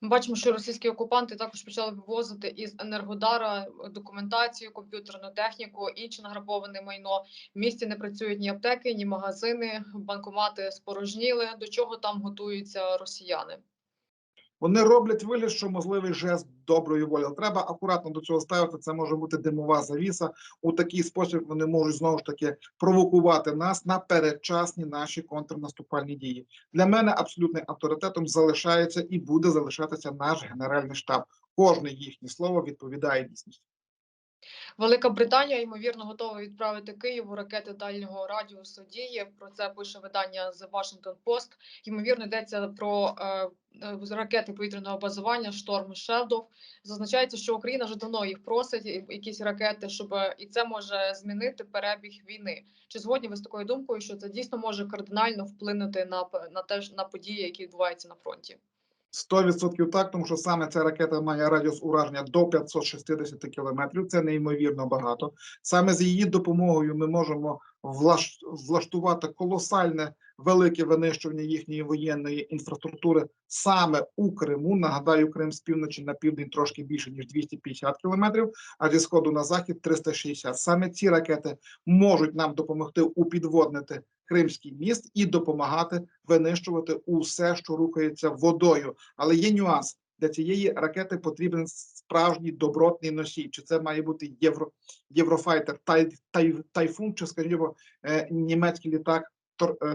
Ми бачимо, що російські окупанти також почали вивозити із Енергодара документацію, комп'ютерну техніку, інше награбоване майно. В місті не працюють ні аптеки, ні магазини, банкомати спорожніли. До чого там готуються росіяни? Вони роблять вигляд, що можливий жест доброї волі. Треба акуратно до цього ставити. Це може бути димова завіса. У такий спосіб вони можуть знову ж таки провокувати нас на передчасні наші контрнаступальні дії. Для мене абсолютним авторитетом залишається і буде залишатися наш генеральний штаб. Кожне їхнє слово відповідає дійсності. Велика Британія ймовірно готова відправити Києву ракети дальнього радіусу дії. Про це пише видання The Washington Post. Ймовірно, йдеться про е, е, ракети повітряного базування Шторм Шелдов. Зазначається, що Україна вже давно їх просить, якісь ракети, щоб е, і це може змінити перебіг війни. Чи згодні ви з такою думкою, що це дійсно може кардинально вплинути на на те на події, які відбуваються на фронті? 100% так, тому що саме ця ракета має радіус ураження до 560 кілометрів. Це неймовірно багато. Саме з її допомогою ми можемо влаш- влаштувати колосальне велике винищування їхньої воєнної інфраструктури саме у Криму. Нагадаю, Крим з півночі на південь трошки більше ніж 250 кілометрів, а зі сходу на захід 360. Саме ці ракети можуть нам допомогти упідводнити Кримський міст і допомагати винищувати усе, що рухається водою. Але є нюанс. Для цієї ракети потрібен справжній добротний носій. Чи це має бути євро, єврофайтер тай, тай, тайфун, чи скажімо, е, німецький літак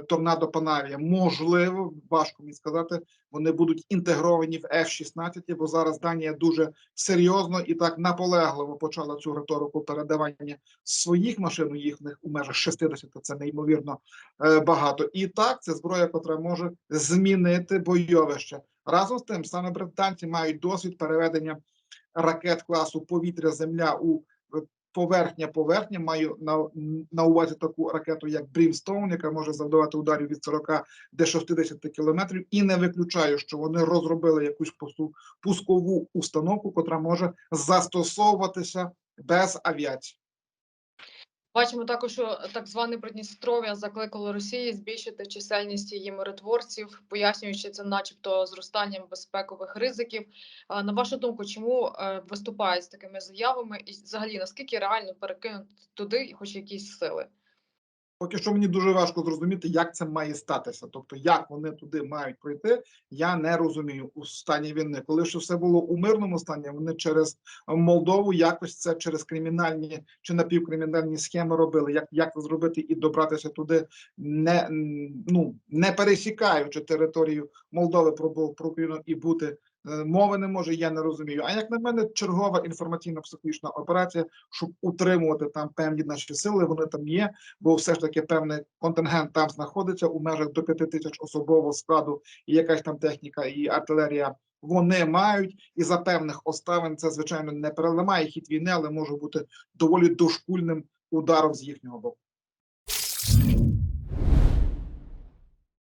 Торнадо Панавія. Можливо, важко мені сказати, вони будуть інтегровані в F-16, бо зараз Данія дуже серйозно і так наполегливо почала цю риторику передавання своїх машин їхніх у межах 60, це неймовірно е, багато. І так, це зброя, яка може змінити бойовище. Разом з тим, саме британці мають досвід переведення ракет класу повітря-земля у е, поверхня-поверхня. Маю на, на увазі таку ракету, як Брімстоун, яка може завдавати ударів від 40 до 60 кілометрів. І не виключаю, що вони розробили якусь пускову установку, котра може застосовуватися без авіації. Бачимо також, що так зване Придністров'я закликало Росії збільшити чисельність її миротворців, пояснюючи це, начебто, зростанням безпекових ризиків. На вашу думку, чому е, виступають з такими заявами, і взагалі наскільки реально перекинути туди хоч якісь сили? Поки що мені дуже важко зрозуміти, як це має статися. Тобто, як вони туди мають пройти, я не розумію у стані війни. Коли ще все було у мирному стані, вони через Молдову якось це через кримінальні чи напівкримінальні схеми робили. Як, як це зробити і добратися туди, не ну не пересікаючи територію Молдови про, про Україну і бути. Е, Мови не може, я не розумію. А як на мене, чергова інформаційно-психологічна операція, щоб утримувати там певні наші сили, вони там є бо все ж таки певний контингент там знаходиться у межах до 5 тисяч особового складу, і якась там техніка і артилерія вони мають, і за певних обставин це звичайно не переламає хід війни, але може бути доволі дошкульним ударом з їхнього боку.